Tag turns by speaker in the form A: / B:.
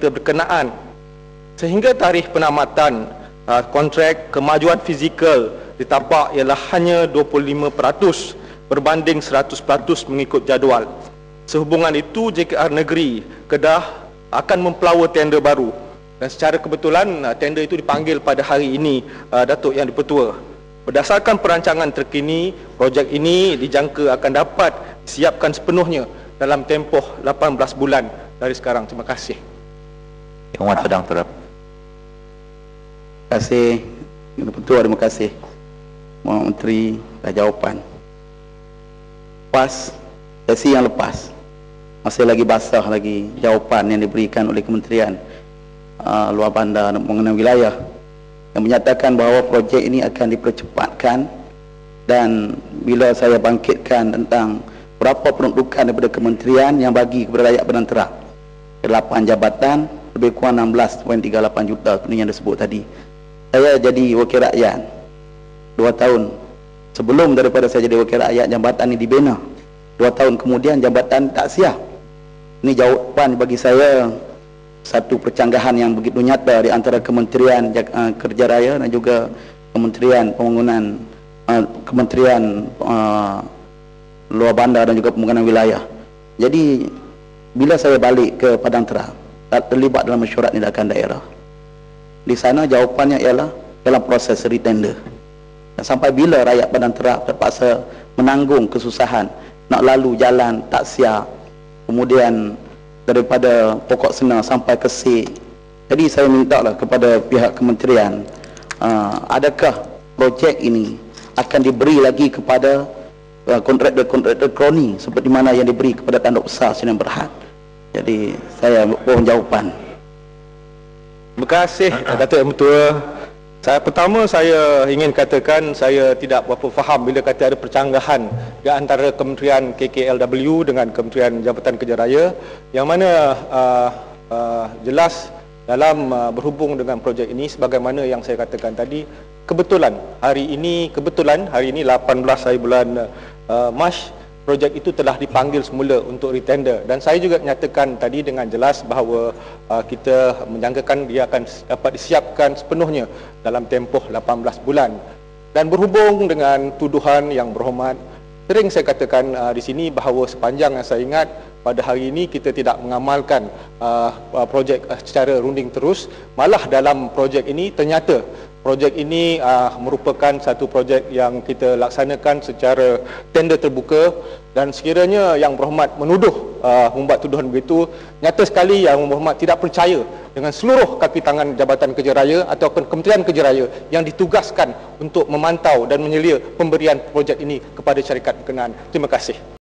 A: sektor berkenaan sehingga tarikh penamatan uh, kontrak kemajuan fizikal ditapak ialah hanya 25% berbanding 100% mengikut jadual. Sehubungan itu JKR Negeri Kedah akan mempelawa tender baru dan secara kebetulan uh, tender itu dipanggil pada hari ini uh, Datuk Yang Dipertua. Berdasarkan perancangan terkini, projek ini dijangka akan dapat disiapkan sepenuhnya dalam tempoh 18 bulan dari sekarang. Terima kasih.
B: Yang Wan Padang Terap.
C: Terima kasih. Ketua, terima kasih. Mohon Menteri dah jawapan. Pas, sesi yang lepas. Masih lagi basah lagi jawapan yang diberikan oleh Kementerian uh, Luar Bandar mengenai wilayah yang menyatakan bahawa projek ini akan dipercepatkan dan bila saya bangkitkan tentang berapa peruntukan daripada kementerian yang bagi kepada rakyat Terang 8 jabatan lebih kurang 16.38 juta seperti yang disebut tadi. Saya jadi wakil rakyat 2 tahun sebelum daripada saya jadi wakil rakyat jabatan ini dibina. 2 tahun kemudian jabatan tak siap. Ini jawapan bagi saya satu percanggahan yang begitu nyata di antara kementerian uh, kerja raya dan juga kementerian pembangunan uh, kementerian uh, luar bandar dan juga pembangunan wilayah. Jadi bila saya balik ke Padang Terang, terlibat dalam mesyuarat tindakan daerah. Di sana jawapannya ialah dalam proses retender. Dan sampai bila rakyat Padang Terang terpaksa menanggung kesusahan nak lalu jalan tak siap. Kemudian daripada pokok senang sampai ke C. Jadi saya minta lah kepada pihak kementerian uh, adakah projek ini akan diberi lagi kepada kontraktor-kontraktor uh, kroni seperti mana yang diberi kepada tanduk besar Sinan Berhad. Jadi saya mohon jawapan.
A: Terima kasih Datuk Yang Mentua. Saya pertama saya ingin katakan saya tidak berapa faham bila kata ada percanggahan di antara Kementerian KKLW dengan Kementerian Jabatan Kerja Raya yang mana uh, uh, jelas dalam uh, berhubung dengan projek ini sebagaimana yang saya katakan tadi kebetulan hari ini kebetulan hari ini 18 hari bulan uh, Mac projek itu telah dipanggil semula untuk retender. Dan saya juga nyatakan tadi dengan jelas bahawa uh, kita menjangkakan dia akan dapat disiapkan sepenuhnya dalam tempoh 18 bulan. Dan berhubung dengan tuduhan yang berhormat sering saya katakan uh, di sini bahawa sepanjang yang saya ingat pada hari ini kita tidak mengamalkan uh, uh projek uh, secara runding terus. Malah dalam projek ini ternyata projek ini uh, merupakan satu projek yang kita laksanakan secara tender terbuka dan sekiranya yang berhormat menuduh uh, membuat tuduhan begitu nyata sekali yang berhormat tidak percaya dengan seluruh kaki tangan Jabatan Kerja Raya atau Kementerian Kerja Raya yang ditugaskan untuk memantau dan menyelia pemberian projek ini kepada syarikat berkenaan. Terima kasih.